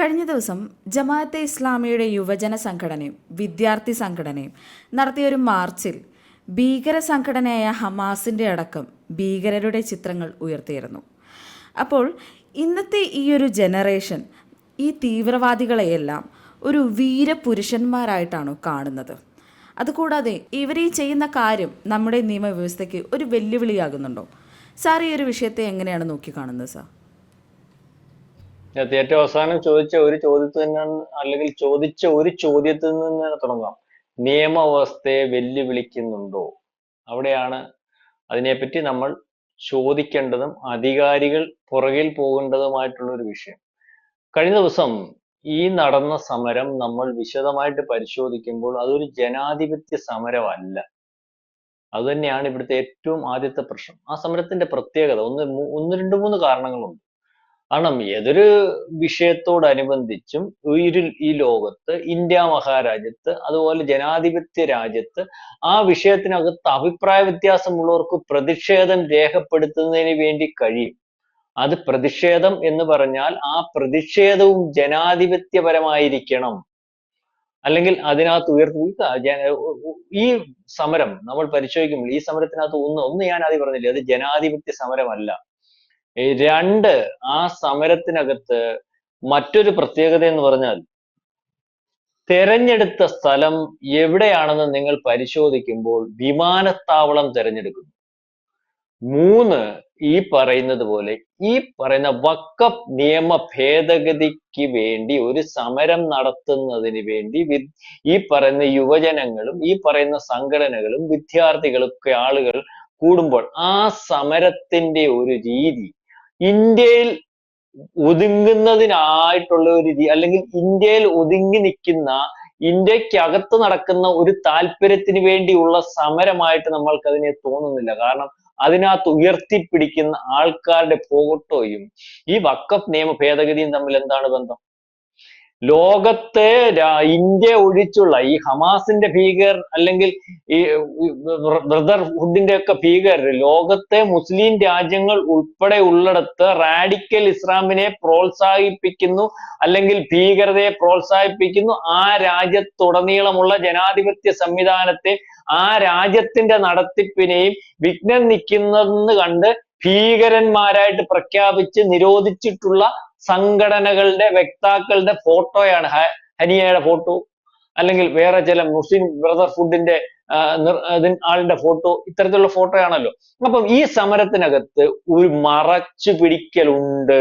കഴിഞ്ഞ ദിവസം ജമാഅത്തെ ഇസ്ലാമിയുടെ യുവജന സംഘടനയും വിദ്യാർത്ഥി സംഘടനയും നടത്തിയ ഒരു മാർച്ചിൽ ഭീകര സംഘടനയായ ഹമാസിന്റെ അടക്കം ഭീകരരുടെ ചിത്രങ്ങൾ ഉയർത്തിയിരുന്നു. അപ്പോൾ ഇന്നത്തെ ഈ ഒരു ജനറേഷൻ ഈ തീവ്രവാദികളെയെല്ലാം ഒരു വീരപുരുഷന്മാരായിട്ടാണ് കാണുന്നത്? അതുകൂടാതെ ഇവർ ഈ ചെയ്യുന്ന കാര്യം നമ്മുടെ നിയമവ്യവസ്ഥയ്ക്ക് ഒരു വെല്ലുവിളിയാകുന്നുണ്ടോ? സാർ ഈ ഒരു വിഷയത്തെ എങ്ങനെയാണ് നോക്കിക്കാണുന്നത് സാർ? ഏറ്റവും അവസാനം ചോദിച്ച ഒരു ചോദ്യത്തിൽ നിന്ന് അല്ലെങ്കിൽ ചോദിച്ച ഒരു ചോദ്യത്തിൽ നിന്ന് തന്നെ തുടങ്ങാം. നിയമവ്യവസ്ഥയെ വെല്ലുവിളിക്കുന്നുണ്ടോ? അവിടെയാണ് അതിനെപ്പറ്റി നമ്മൾ ചോദിക്കേണ്ടതും അധികാരികൾ പുറകിൽ പോകേണ്ടതുമായിട്ടുള്ള ഒരു വിഷയം. കഴിഞ്ഞ ദിവസം ഈ നടന്ന സമരം നമ്മൾ വിശദമായിട്ട് പരിശോധിക്കുമ്പോൾ അതൊരു ജനാധിപത്യ സമരമല്ല. അതുതന്നെയാണ് ഇവിടുത്തെ ഏറ്റവും ആദ്യത്തെ പ്രശ്നം. ആ സമരത്തിന്റെ പ്രത്യേകത ഒന്ന് ഒന്ന് രണ്ട് മൂന്ന് കാരണങ്ങളുണ്ട്. കാരണം ഏതൊരു വിഷയത്തോടനുബന്ധിച്ചും ഈ ഈ ലോകത്ത് ഇന്ത്യ മഹാരാജ്യത്ത് അതുപോലെ ജനാധിപത്യ രാജ്യത്ത് ആ വിഷയത്തിനകത്ത് അഭിപ്രായ വ്യത്യാസമുള്ളവർക്ക് പ്രതിഷേധം രേഖപ്പെടുത്തുന്നതിന് വേണ്ടി കഴിയും. അത് പ്രതിഷേധം എന്ന് പറഞ്ഞാൽ ആ പ്രതിഷേധവും ജനാധിപത്യപരമായിരിക്കണം. അല്ലെങ്കിൽ അതിനകത്ത് ഉയർത്തി ഈ സമരം നമ്മൾ പരിശോധിക്കുമ്പോൾ ഈ സമരത്തിനകത്ത് ഒന്ന് ഒന്ന് ഞാൻ ആദ്യം പറഞ്ഞില്ലേ അത് ജനാധിപത്യ സമരമല്ല. രണ്ട് ആ സമരത്തിനകത്ത് മറ്റൊരു പ്രത്യേകത എന്ന് പറഞ്ഞാൽ തെരഞ്ഞെടുത്ത സ്ഥലം എവിടെയാണെന്ന് നിങ്ങൾ പരിശോധിക്കുമ്പോൾ വിമാനത്താവളം തിരഞ്ഞെടുക്കുന്നു. മൂന്ന് ഈ പറയുന്നത് പോലെ ഈ പറയുന്ന വക്കപ്പ് നിയമ ഭേദഗതിക്ക് വേണ്ടി ഒരു സമരം നടത്തുന്നതിന് വേണ്ടി ഈ പറയുന്ന യുവജനങ്ങളും ഈ പറയുന്ന സംഘടനകളും വിദ്യാർത്ഥികളും ഒക്കെ ആളുകൾ കൂടുമ്പോൾ ആ സമരത്തിന്റെ ഒരു രീതി ഇന്ത്യയിൽ ഒതുങ്ങുന്നതിനായിട്ടുള്ള ഒരു രീതി അല്ലെങ്കിൽ ഇന്ത്യയിൽ ഒതുങ്ങി നിൽക്കുന്ന ഇന്ത്യക്കകത്ത് നടക്കുന്ന ഒരു താല്പര്യത്തിന് വേണ്ടിയുള്ള സമരമായിട്ട് നമ്മൾക്ക് അതിനെ തോന്നുന്നില്ല. കാരണം അതിനകത്ത് ഉയർത്തിപ്പിടിക്കുന്ന ആൾക്കാരുടെ ഫോട്ടോയും ഈ വക്കഫ് നിയമ ഭേദഗതിയും തമ്മിൽ എന്താണ് ബന്ധം? ലോകത്തെ ഇന്ത്യ ഒഴിച്ചുള്ള ഈ ഹമാസിന്റെ ഭീകർ അല്ലെങ്കിൽ ഈ ബ്രദർഹുഡിന്റെ ഒക്കെ ഭീകരർ ലോകത്തെ മുസ്ലിം രാജ്യങ്ങൾ ഉൾപ്പെടെ ഉള്ളിടത്ത് റാഡിക്കൽ ഇസ്ലാമിനെ പ്രോത്സാഹിപ്പിക്കുന്നു അല്ലെങ്കിൽ ഭീകരതയെ പ്രോത്സാഹിപ്പിക്കുന്നു. ആ രാജ്യത്തുടനീളമുള്ള ജനാധിപത്യ സംവിധാനത്തെ ആ രാജ്യത്തിന്റെ നടത്തിപ്പിനെയും വിഘ്നം നിൽക്കുന്നതെന്ന് കണ്ട് ഭീകരന്മാരായിട്ട് പ്രഖ്യാപിച്ച് നിരോധിച്ചിട്ടുള്ള സംഘടനകളുടെ വ്യക്താക്കളുടെ ഫോട്ടോയാണ് ഹനിയയുടെ ഫോട്ടോ. അല്ലെങ്കിൽ വേറെ ചില മുസ്ലിം ബ്രദർഹുഡിന്റെ ആളിന്റെ ഫോട്ടോ ഇത്തരത്തിലുള്ള ഫോട്ടോയാണല്ലോ. അപ്പം ഈ സമരത്തിനകത്ത് ഒരു മറച്ചു പിടിക്കലുണ്ട്.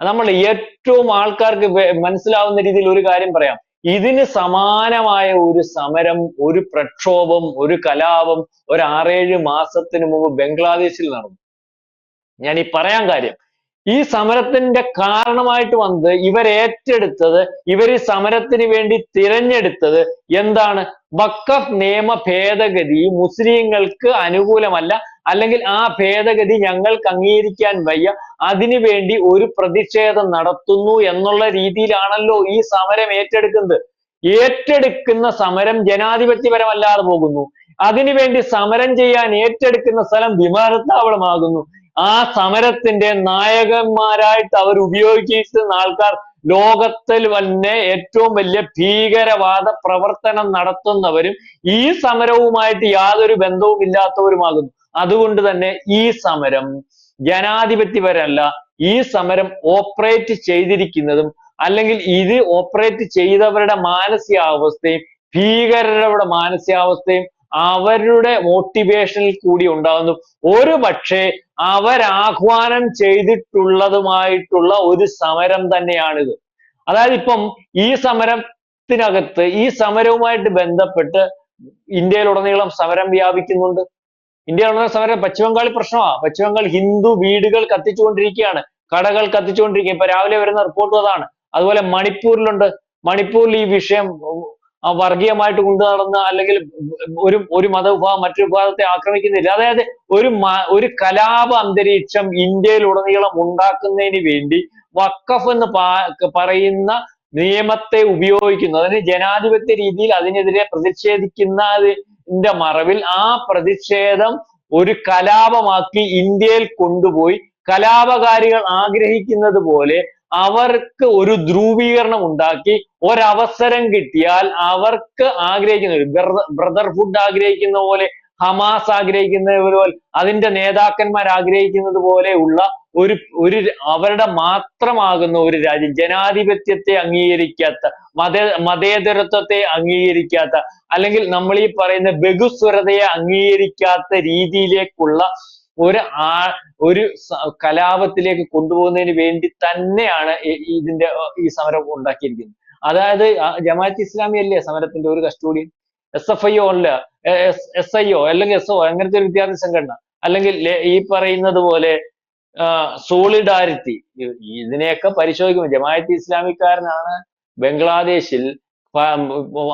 നമ്മൾ ഏറ്റവും ആൾക്കാർക്ക് മനസ്സിലാവുന്ന രീതിയിൽ ഒരു കാര്യം പറയാം. ഇതിന് സമാനമായ ഒരു സമരം ഒരു പ്രക്ഷോഭം ഒരു കലാപം ഒരു ആറേഴ് മാസത്തിന് മുമ്പ് ബംഗ്ലാദേശിൽ നടന്നു. ഞാൻ ഈ പറയാൻ കാര്യം ഈ സമരത്തിന്റെ കാരണമായിട്ട് വന്നത് ഇവർ ഏറ്റെടുത്തത് ഇവർ ഈ സമരത്തിന് വേണ്ടി തിരഞ്ഞെടുത്തത് എന്താണ്? വഖഫ് നിയമ ഭേദഗതി മുസ്ലിങ്ങൾക്ക് അനുകൂലമല്ല അല്ലെങ്കിൽ ആ ഭേദഗതി ഞങ്ങൾക്ക് അംഗീകരിക്കാൻ വയ്യ അതിനു വേണ്ടി ഒരു പ്രതിഷേധം നടത്തുന്നു എന്നുള്ള രീതിയിലാണല്ലോ ഈ സമരം ഏറ്റെടുക്കുന്നത്. ഏറ്റെടുക്കുന്ന സമരം ജനാധിപത്യപരമല്ലാതെ പോകുന്നു. അതിനുവേണ്ടി സമരം ചെയ്യാൻ ഏറ്റെടുക്കുന്ന സ്ഥലം വിമാനത്താവളമാകുന്നു. ആ സമരത്തിന്റെ നായകന്മാരായിട്ട് അവർ ഉപയോഗിച്ചിരുന്ന ആൾക്കാർ ലോകത്തിൽ തന്നെ ഏറ്റവും വലിയ ഭീകരവാദ പ്രവർത്തനം നടത്തുന്നവരും ഈ സമരവുമായിട്ട് യാതൊരു ബന്ധവും ഇല്ലാത്തവരുമാകുന്നു. അതുകൊണ്ട് തന്നെ ഈ സമരം ജനാധിപത്യപരല്ല ഈ സമരം ഓപ്പറേറ്റ് ചെയ്തിരിക്കുന്നതും അല്ലെങ്കിൽ ഇത് ഓപ്പറേറ്റ് ചെയ്തവരുടെ മാനസികാവസ്ഥയും ഭീകരരുടെ മാനസികാവസ്ഥയും അവരുടെ മോട്ടിവേഷനിൽ കൂടി ഉണ്ടാകുന്നു. ഒരു പക്ഷേ അവരാഹ്വാനം ചെയ്തിട്ടുള്ളതുമായിട്ടുള്ള ഒരു സമരം തന്നെയാണിത്. അതായത് ഇപ്പം ഈ സമരത്തിനകത്ത് ഈ സമരവുമായിട്ട് ബന്ധപ്പെട്ട് ഇന്ത്യയിലുടനീളം സമരം വ്യാപിക്കുന്നുണ്ട്. ഇന്ത്യയിലുടനീളം സമരം പശ്ചിമബംഗാളിൽ പ്രശ്നമാ. പശ്ചിമബംഗാൾ ഹിന്ദു വീടുകൾ കത്തിച്ചുകൊണ്ടിരിക്കുകയാണ്. കടകൾ കത്തിച്ചുകൊണ്ടിരിക്കുക ഇപ്പൊ രാവിലെ വരുന്ന റിപ്പോർട്ടും അതാണ്. അതുപോലെ മണിപ്പൂരിലുണ്ട്. മണിപ്പൂരിൽ ഈ വിഷയം വർഗീയമായിട്ട് കൊണ്ടു നടന്ന അല്ലെങ്കിൽ ഒരു ഒരു മതവിഭാഗം മറ്റൊരു വിഭാഗത്തെ ആക്രമിക്കുന്നില്ല. അതായത് ഒരു ഒരു കലാപ അന്തരീക്ഷം ഇന്ത്യയിൽ ഉടനീളം ഉണ്ടാക്കുന്നതിന് വേണ്ടി വഖഫ് എന്ന് പറയുന്ന നിയമത്തെ ഉപയോഗിക്കുന്നു. അതിന് ജനാധിപത്യ രീതിയിൽ അതിനെതിരെ പ്രതിഷേധിക്കുന്നതിന്റെ മറവിൽ ആ പ്രതിഷേധം ഒരു കലാപമാക്കി ഇന്ത്യയിൽ കൊണ്ടുപോയി കലാപകാരികൾ ആഗ്രഹിക്കുന്നത് പോലെ അവർക്ക് ഒരു ധ്രുവീകരണം ഉണ്ടാക്കി ഒരവസരം കിട്ടിയാൽ അവർക്ക് ആഗ്രഹിക്കുന്ന ഒരു ബ്രദർഹുഡ് ആഗ്രഹിക്കുന്ന പോലെ ഹമാസ് ആഗ്രഹിക്കുന്ന പോലെ അതിന്റെ നേതാക്കന്മാർ ആഗ്രഹിക്കുന്നത് പോലെ ഉള്ള ഒരു ഒരു അവരുടെ മാത്രമാകുന്ന ഒരു രാജ്യം ജനാധിപത്യത്തെ അംഗീകരിക്കാത്ത മത മതേതരത്വത്തെ അംഗീകരിക്കാത്ത അല്ലെങ്കിൽ നമ്മൾ ഈ പറയുന്ന ബഹുസ്വരതയെ അംഗീകരിക്കാത്ത രീതിയിലേക്കുള്ള ഒരു ആ ഒരു കലാപത്തിലേക്ക് കൊണ്ടുപോകുന്നതിന് വേണ്ടി തന്നെയാണ് ഇതിന്റെ ഈ സമരം ഉണ്ടാക്കിയിരിക്കുന്നത്. അതായത് ജമാഅത്തെ ഇസ്ലാമി അല്ലേ സമരത്തിന്റെ ഒരു custodian? S F I O അല്ല എസ് ഐ ഒ അല്ലെങ്കിൽ എസ് ഒ അങ്ങനത്തെ ഒരു വിദ്യാർത്ഥി സംഘടന. അല്ലെങ്കിൽ ഈ പറയുന്നത് പോലെ സോളിഡാരിറ്റി. ഇതിനെയൊക്കെ പരിശോധിക്കുമ്പോൾ ജമാഅത്ത് ഇസ്ലാമിക്കാരനാണ് ബംഗ്ലാദേശിൽ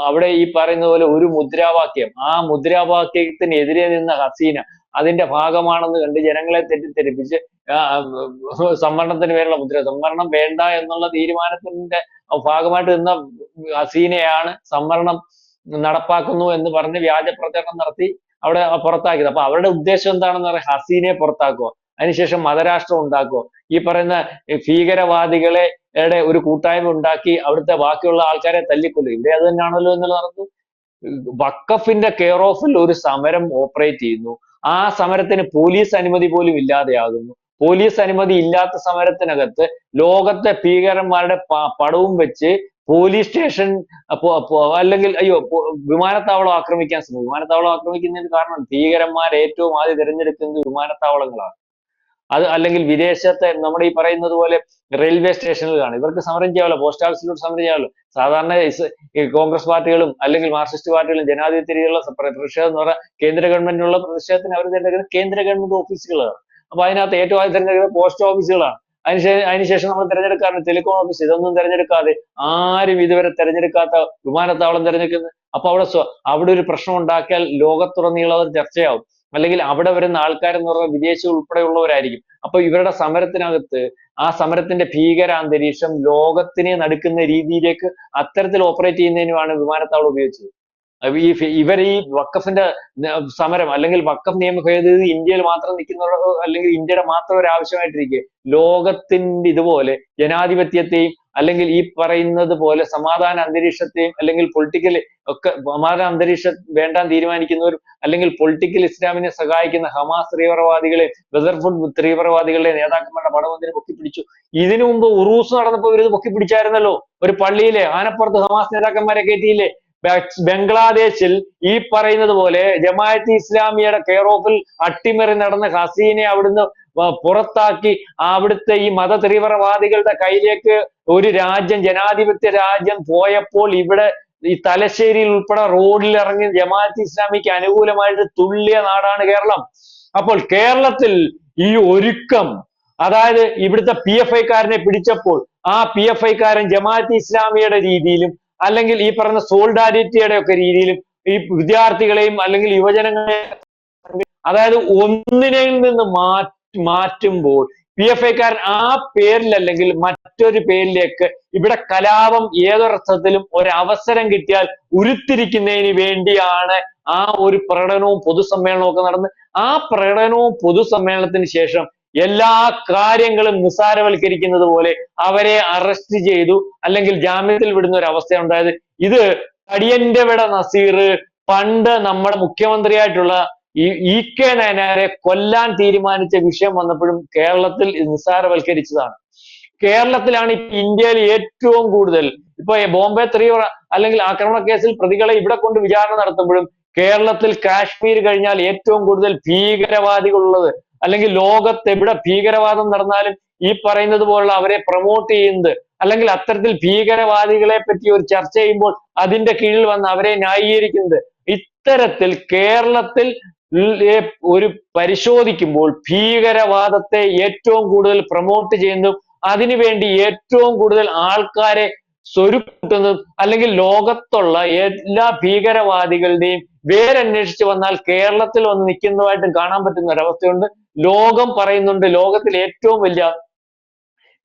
അവിടെ ഈ പറയുന്ന പോലെ ഒരു മുദ്രാവാക്യം. ആ മുദ്രാവാക്യത്തിനെതിരെ നിന്ന ഹസീന അതിന്റെ ഭാഗമാണെന്ന് കണ്ട് ജനങ്ങളെ തെറ്റിദ്ധരിപ്പിച്ച് സംവരണത്തിന് പേരുള്ള മുദ്ര. സംവരണം വേണ്ട എന്നുള്ള തീരുമാനത്തിന്റെ ഭാഗമായിട്ട് നിന്ന ഹസീനയാണ് സംവരണം നടപ്പാക്കുന്നു എന്ന് പറഞ്ഞ് വ്യാജ പ്രചരണം നടത്തി അവിടെ പുറത്താക്കിയത്. അപ്പൊ അവരുടെ ഉദ്ദേശം എന്താണെന്ന് പറയാം ഹസീനയെ പുറത്താക്കുക. അതിനുശേഷം മതരാഷ്ട്രം ഉണ്ടാക്കുക. ഈ പറയുന്ന ഭീകരവാദികളെ യുടെ ഒരു കൂട്ടായ്മ ഉണ്ടാക്കി അവിടുത്തെ ബാക്കിയുള്ള ആൾക്കാരെ തല്ലിക്കൊല്ലും. ഇവിടെ അത് തന്നെയാണല്ലോ എന്നുള്ള നടന്നു വക്കഫിന്റെ കെയർ ഓഫിൽ ഒരു സമരം ഓപ്പറേറ്റ് ചെയ്യുന്നു. ആ സമരത്തിന് പോലീസ് അനുമതി പോലും ഇല്ലാതെയാകുന്നു. പോലീസ് അനുമതി ഇല്ലാത്ത സമരത്തിനകത്ത് ലോകത്തെ ഭീകരന്മാരുടെ പടവും വെച്ച് പോലീസ് സ്റ്റേഷൻ അല്ലെങ്കിൽ അയ്യോ വിമാനത്താവളം ആക്രമിക്കാൻ ശ്രമിക്കും വിമാനത്താവളം ആക്രമിക്കുന്നതിന് കാരണം ഭീകരന്മാർ ഏറ്റവും ആദ്യം തിരഞ്ഞെടുക്കുന്നത് വിമാനത്താവളങ്ങളാണ്. അത് അല്ലെങ്കിൽ വിദേശത്തെ നമ്മുടെ ഈ പറയുന്നത് പോലെ റെയിൽവേ സ്റ്റേഷനുകളാണ് ഇവർക്ക് സമരം ചെയ്യാമല്ലോ. പോസ്റ്റ് ഓഫീസിലൂടെ സമരം ചെയ്യാമല്ലോ. സാധാരണ കോൺഗ്രസ് പാർട്ടികളും അല്ലെങ്കിൽ മാർക്സിസ്റ്റ് പാർട്ടികളും ജനാധിപത്യ രീതിയിലുള്ള പ്രതിഷേധം എന്ന് പറഞ്ഞാൽ കേന്ദ്ര ഗവൺമെന്റിനുള്ള പ്രതിഷേധത്തിന് അവർ തിരഞ്ഞെടുക്കുന്നത് കേന്ദ്ര ഗവൺമെന്റ് ഓഫീസുകളാണ്. അപ്പൊ അതിനകത്ത് ഏറ്റവും ആദ്യം തിരഞ്ഞെടുക്കുന്നത് പോസ്റ്റ് ഓഫീസുകളാണ് അതിനുശേഷം അതിനുശേഷം നമ്മൾ തിരഞ്ഞെടുക്കാറുണ്ട് ടെലികോം ഓഫീസ് ഇതൊന്നും തിരഞ്ഞെടുക്കാതെ ആരും ഇതുവരെ തിരഞ്ഞെടുക്കാത്ത വിമാനത്താവളം തിരഞ്ഞെടുക്കുന്നത്. അപ്പൊ അവിടെ അവിടെ ഒരു പ്രശ്നം ഉണ്ടാക്കിയാൽ ലോകത്തുടനീളം അത് ചർച്ചയാവും. അല്ലെങ്കിൽ അവിടെ വരുന്ന ആൾക്കാരെന്ന് പറഞ്ഞാൽ വിദേശികൾ ഉൾപ്പെടെയുള്ളവരായിരിക്കും. അപ്പൊ ഇവരുടെ സമരത്തിനകത്ത് ആ സമരത്തിന്റെ ഭീകരാന്തരീക്ഷം ലോകത്തിനെ നടുക്കുന്ന രീതിയിലേക്ക് അത്തരത്തിൽ ഓപ്പറേറ്റ് ചെയ്യുന്നതിനുമാണ് വിമാനത്താവളം ഉപയോഗിച്ചത്. ഈ ഇവർ ഈ വക്കഫിന്റെ സമരം അല്ലെങ്കിൽ വക്കഫ് നിയമ ഭേദഗതി ഇന്ത്യയിൽ മാത്രം നിൽക്കുന്ന അല്ലെങ്കിൽ ഇന്ത്യയുടെ മാത്രം ഒരു ആവശ്യമായിട്ടിരിക്കെ ലോകത്തിന്റെ ഇതുപോലെ ജനാധിപത്യത്തെയും അല്ലെങ്കിൽ ഈ പറയുന്നത് പോലെ സമാധാന അന്തരീക്ഷത്തെയും അല്ലെങ്കിൽ പൊളിറ്റിക്കൽ ഒക്കെ സമാധാന അന്തരീക്ഷം വേണ്ടാൻ തീരുമാനിക്കുന്നവരും അല്ലെങ്കിൽ പൊളിറ്റിക്കൽ ഇസ്ലാമിനെ സഹായിക്കുന്ന ഹമാസ് തീവ്രവാദികളെ ബദർഫുഡ് തീവ്രവാദികളുടെ നേതാക്കന്മാരുടെ പടമൊന്നിനെ പൊക്കിപ്പിടിച്ചു? ഇതിനു മുമ്പ് ഉറൂസ് നടന്നപ്പോൾ ഇവർ പൊക്കിപ്പിടിച്ചായിരുന്നല്ലോ. ഒരു പള്ളിയിലെ ആനപ്പുറത്ത് ഹമാസ് നേതാക്കന്മാരെ കയറ്റിയില്ലേ ബംഗ്ലാദേശിൽ ഈ പറയുന്നത് പോലെ ജമാഅത്ത് ഇസ്ലാമിയുടെ കെയർ ഓഫിൽ അട്ടിമറി നടന്ന ഹസീനെ അവിടുന്ന് പുറത്താക്കി അവിടുത്തെ ഈ മത തീവ്രവാദികളുടെ കയ്യിലേക്ക് ഒരു രാജ്യം ജനാധിപത്യ രാജ്യം പോയപ്പോൾ ഇവിടെ ഈ തലശ്ശേരിയിൽ ഉൾപ്പെടെ റോഡിൽ ഇറങ്ങി ജമാഅത്ത് ഇസ്ലാമിക്ക് അനുകൂലമായിട്ട് തുല്യ നാടാണ് കേരളം. അപ്പോൾ കേരളത്തിൽ ഈ ഒരുക്കം അതായത് ഇവിടുത്തെ പി എഫ് ഐക്കാരനെ പിടിച്ചപ്പോൾ ആ പി എഫ് ഐക്കാരൻ ജമാഅത്ത് ഇസ്ലാമിയുടെ രീതിയിലും അല്ലെങ്കിൽ ഈ പറയുന്ന സോൾഡാരിറ്റിയുടെ ഒക്കെ രീതിയിലും ഈ വിദ്യാർത്ഥികളെയും അല്ലെങ്കിൽ യുവജനങ്ങളെ അതായത് ഒന്നിനെ നിന്ന് മാറ്റി മാറ്റുമ്പോൾ പി എഫ് ഐക്കാരൻ ആ പേരിൽ അല്ലെങ്കിൽ മറ്റൊരു പേരിലേക്ക് ഇവിടെ കലാപം ഏതൊരർത്ഥത്തിലും ഒരവസരം കിട്ടിയാൽ ഉരുത്തിരിക്കുന്നതിന് വേണ്ടിയാണ് ആ ഒരു പ്രകടനവും പൊതുസമ്മേളനവും ഒക്കെ നടന്ന് ആ പ്രകടനവും പൊതുസമ്മേളനത്തിന് ശേഷം എല്ലാ കാര്യങ്ങളും നിസ്സാരവൽക്കരിക്കുന്നത് പോലെ അവരെ അറസ്റ്റ് ചെയ്തു അല്ലെങ്കിൽ ജാമ്യത്തിൽ വിടുന്ന ഒരു അവസ്ഥ ഉണ്ടായത്. ഇത് തടിയന്റെ വിട നസീർ പണ്ട് നമ്മുടെ മുഖ്യമന്ത്രിയായിട്ടുള്ള ഈ ഇ കെ നയനാരെ കൊല്ലാൻ തീരുമാനിച്ച വിഷയം വന്നപ്പോഴും കേരളത്തിൽ നിസ്സാരവൽക്കരിച്ചതാണ്. കേരളത്തിലാണ് ഇപ്പൊ ഇന്ത്യയിൽ ഏറ്റവും കൂടുതൽ ഇപ്പൊ ബോംബെ തീവ്ര അല്ലെങ്കിൽ ആക്രമണ കേസിൽ പ്രതികളെ ഇവിടെ കൊണ്ട് വിചാരണ നടത്തുമ്പോഴും കേരളത്തിൽ കാശ്മീർ കഴിഞ്ഞാൽ ഏറ്റവും കൂടുതൽ ഭീകരവാദികളുള്ളത് അല്ലെങ്കിൽ ലോകത്ത് എവിടെ ഭീകരവാദം നടന്നാലും ഈ പറയുന്നത് പോലുള്ള അവരെ പ്രൊമോട്ട് ചെയ്യുന്നത് അല്ലെങ്കിൽ അത്തരത്തിൽ ഭീകരവാദികളെ പറ്റി ഒരു ചർച്ച ചെയ്യുമ്പോൾ അതിന്റെ കീഴിൽ വന്ന് അവരെ ന്യായീകരിക്കുന്നത്. ഇത്തരത്തിൽ കേരളത്തിൽ ഒരു പരിശോധിക്കുമ്പോൾ ഭീകരവാദത്തെ ഏറ്റവും കൂടുതൽ പ്രൊമോട്ട് ചെയ്യുന്നതും അതിനുവേണ്ടി ഏറ്റവും കൂടുതൽ ആൾക്കാരെ സ്വരുക്കൂട്ടുന്നതും അല്ലെങ്കിൽ ലോകത്തുള്ള എല്ലാ ഭീകരവാദികളുടെയും വേരന്വേഷിച്ച് വന്നാൽ കേരളത്തിൽ വന്ന് നിൽക്കുന്നതായിട്ടും കാണാൻ പറ്റുന്ന ഒരവസ്ഥയുണ്ട്. ലോകം പറയുന്നുണ്ട് ലോകത്തിൽ ഏറ്റവും വലിയ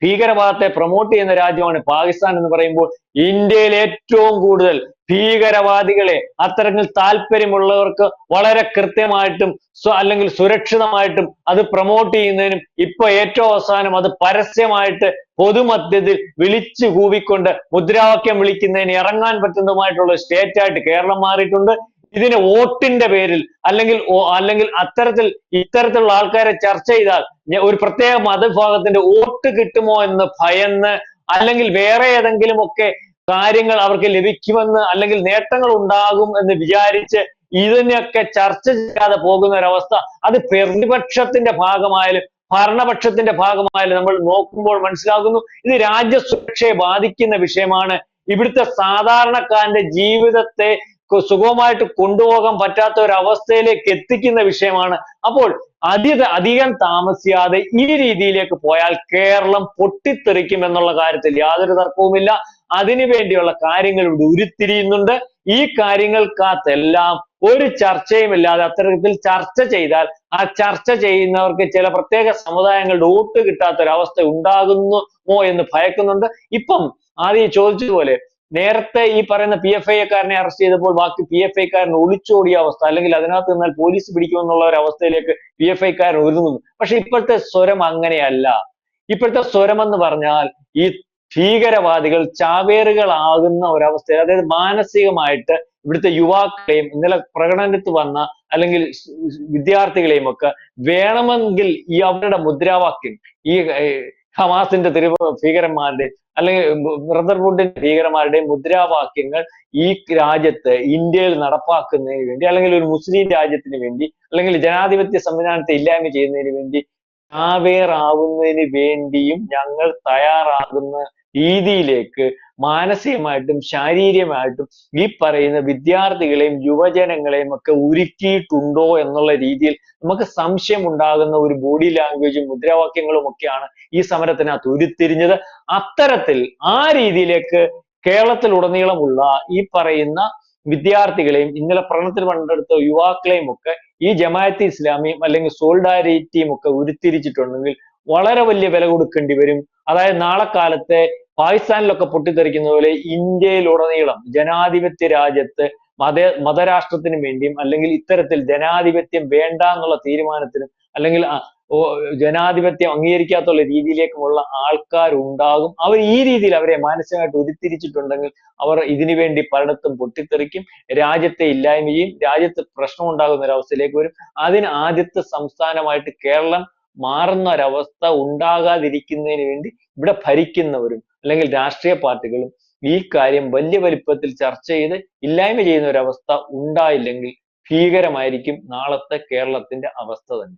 ഭീകരവാദത്തെ പ്രൊമോട്ട് ചെയ്യുന്ന രാജ്യമാണ് പാകിസ്ഥാൻ എന്ന് പറയുമ്പോൾ ഇന്ത്യയിൽ ഏറ്റവും കൂടുതൽ ഭീകരവാദികളെ അത്തരത്തിൽ താല്പര്യമുള്ളവർക്ക് വളരെ കൃത്യമായിട്ടും അല്ലെങ്കിൽ സുരക്ഷിതമായിട്ടും അത് പ്രൊമോട്ട് ചെയ്യുന്നതിനും ഇപ്പൊ ഏറ്റവും അവസാനം അത് പരസ്യമായിട്ട് പൊതുമധ്യത്തിൽ വിളിച്ചു കൂവിക്കൊണ്ട് മുദ്രാവാക്യം വിളിക്കുന്നതിന് ഇറങ്ങാൻ പറ്റുന്നതുമായിട്ടുള്ള സ്റ്റേറ്റ് ആയിട്ട് കേരളം മാറിയിട്ടുണ്ട്. ഇതിന് വോട്ടിന്റെ പേരിൽ അല്ലെങ്കിൽ അല്ലെങ്കിൽ അത്തരത്തിൽ ഇത്തരത്തിലുള്ള ആൾക്കാരെ ചർച്ച ചെയ്താൽ ഒരു പ്രത്യേക മതവിഭാഗത്തിന്റെ വോട്ട് കിട്ടുമോ എന്ന് ഭയന്ന് അല്ലെങ്കിൽ വേറെ ഏതെങ്കിലും ഒക്കെ കാര്യങ്ങൾ അവർക്ക് ലഭിക്കുമെന്ന് അല്ലെങ്കിൽ നേട്ടങ്ങൾ ഉണ്ടാകും എന്ന് വിചാരിച്ച് ഇതിനൊക്കെ ചർച്ച ചെയ്യാതെ പോകുന്ന ഒരവസ്ഥ അത് പ്രതിപക്ഷത്തിന്റെ ഭാഗമായാലും ഭരണപക്ഷത്തിന്റെ ഭാഗമായാലും നമ്മൾ നോക്കുമ്പോൾ മനസ്സിലാകുന്നു. ഇത് രാജ്യസുരക്ഷയെ ബാധിക്കുന്ന വിഷയമാണ്. ഇവിടുത്തെ സാധാരണക്കാരന്റെ ജീവിതത്തെ സുഖമായിട്ട് കൊണ്ടുപോകാൻ പറ്റാത്ത ഒരു അവസ്ഥയിലേക്ക് എത്തിക്കുന്ന വിഷയമാണ്. അപ്പോൾ അധിക അധികം താമസിയാതെ ഈ രീതിയിലേക്ക് പോയാൽ കേരളം പൊട്ടിത്തെറിക്കും എന്നുള്ള കാര്യത്തിൽ യാതൊരു തർക്കവുമില്ല. അതിനു വേണ്ടിയുള്ള കാര്യങ്ങൾ ഇവിടെ ഉരുത്തിരിയുന്നുണ്ട്. ഈ കാര്യങ്ങൾക്കകത്തെല്ലാം ഒരു ചർച്ചയും ഇല്ലാതെ അത്തരത്തിൽ ചർച്ച ചെയ്താൽ ആ ചർച്ച ചെയ്യുന്നവർക്ക് ചില പ്രത്യേക സമുദായങ്ങളുടെ വോട്ട് കിട്ടാത്ത ഒരു അവസ്ഥ ഉണ്ടാകുന്നുമോ എന്ന് ഭയക്കുന്നുണ്ട്. ഇപ്പം ആദ്യം ചോദിച്ചതുപോലെ നേരത്തെ ഈ പറയുന്ന പി എഫ് അറസ്റ്റ് ചെയ്തപ്പോൾ ബാക്കി പി എഫ് ഒളിച്ചോടിയ അവസ്ഥ അല്ലെങ്കിൽ അതിനകത്ത് നിന്നാൽ പോലീസ് പിടിക്കുമെന്നുള്ള ഒരു അവസ്ഥയിലേക്ക് പി എഫ് ഐക്കാരൻ ഒരുങ്ങുന്നു പക്ഷെ ഇപ്പോഴത്തെ സ്വരം അങ്ങനെയല്ല. ഇപ്പോഴത്തെ സ്വരം എന്ന് പറഞ്ഞാൽ ഈ ഭീകരവാദികൾ ചാവേറുകളാകുന്ന ഒരവസ്ഥ അതായത് മാനസികമായിട്ട് ഇവിടുത്തെ യുവാക്കളെയും ഇന്നലെ പ്രകടനത്തിൽ വന്ന അല്ലെങ്കിൽ വിദ്യാർത്ഥികളെയും ഒക്കെ വേണമെങ്കിൽ ഈ അവരുടെ മുദ്രാവാക്യം ഈ ഹമാസിന്റെ തിരു ഭീകരന്മാരുടെ അല്ലെങ്കിൽ ബ്രദർഹുഡിന്റെ ഭീകരന്മാരുടെ മുദ്രാവാക്യങ്ങൾ ഈ രാജ്യത്ത് ഇന്ത്യയിൽ നടപ്പാക്കുന്നതിന് വേണ്ടി അല്ലെങ്കിൽ ഒരു മുസ്ലിം രാജ്യത്തിന് വേണ്ടി അല്ലെങ്കിൽ ജനാധിപത്യ സംവിധാനത്തെ ഇല്ലായ്മ ചെയ്യുന്നതിന് വേണ്ടി ചാവേറാവുന്നതിന് വേണ്ടിയും ഞങ്ങൾ തയ്യാറാകുന്ന രീതിയിലേക്ക് മാനസികമായിട്ടും ശാരീരികമായിട്ടും ഈ പറയുന്ന വിദ്യാർത്ഥികളെയും യുവജനങ്ങളെയും ഒക്കെ ഒരുക്കിയിട്ടുണ്ടോ എന്നുള്ള രീതിയിൽ നമുക്ക് സംശയം ഉണ്ടാകുന്ന ഒരു ബോഡി ലാംഗ്വേജും മുദ്രാവാക്യങ്ങളും ഒക്കെയാണ് ഈ സമരത്തിനകത്ത് ഉരുത്തിരിഞ്ഞത്. അത്തരത്തിൽ ആ രീതിയിലേക്ക് കേരളത്തിലുടനീളമുള്ള ഈ പറയുന്ന വിദ്യാർത്ഥികളെയും ഇന്നലെ പ്രണത്തിൽ പങ്കെടുത്ത യുവാക്കളെയും ഒക്കെ ഈ ജമാഅത്തെ ഇസ്ലാമിയും അല്ലെങ്കിൽ സോൾഡാരിറ്റിയും ഒക്കെ ഉരുത്തിരിച്ചിട്ടുണ്ടെങ്കിൽ വളരെ വലിയ വില കൊടുക്കേണ്ടി വരും. അതായത് നാളെ കാലത്തെ പാകിസ്ഥാനിലൊക്കെ പൊട്ടിത്തെറിക്കുന്ന പോലെ ഇന്ത്യയിലുടനീളം ജനാധിപത്യ രാജ്യത്ത് മത മതരാഷ്ട്രത്തിനും വേണ്ടിയും അല്ലെങ്കിൽ ഇത്തരത്തിൽ ജനാധിപത്യം വേണ്ട എന്നുള്ള തീരുമാനത്തിനും അല്ലെങ്കിൽ ജനാധിപത്യം അംഗീകരിക്കാത്തുള്ള രീതിയിലേക്കുമുള്ള ആൾക്കാരുണ്ടാകും. അവർ ഈ രീതിയിൽ അവരെ മാനസികമായിട്ട് ഉരുത്തിരിച്ചിട്ടുണ്ടെങ്കിൽ അവർ ഇതിനു വേണ്ടി പലയിടത്തും പൊട്ടിത്തെറിക്കും രാജ്യത്തെ ഇല്ലായ്മയും രാജ്യത്ത് പ്രശ്നം ഉണ്ടാകുന്ന ഒരവസ്ഥയിലേക്ക് വരും. അതിന് ആദ്യത്തെ സംസ്ഥാനമായിട്ട് കേരളം മാറുന്ന ഒരവസ്ഥ ഉണ്ടാകാതിരിക്കുന്നതിന് വേണ്ടി ഇവിടെ ഭരിക്കുന്നവരും അല്ലെങ്കിൽ രാഷ്ട്രീയ പാർട്ടികളും ഈ കാര്യം വലിയ വലിപ്പത്തിൽ ചർച്ച ചെയ്ത് ഇല്ലായ്മ ചെയ്യുന്ന ഒരവസ്ഥ ഉണ്ടായില്ലെങ്കിൽ ഭീകരമായിരിക്കും നാളത്തെ കേരളത്തിന്റെ അവസ്ഥ തന്നെ.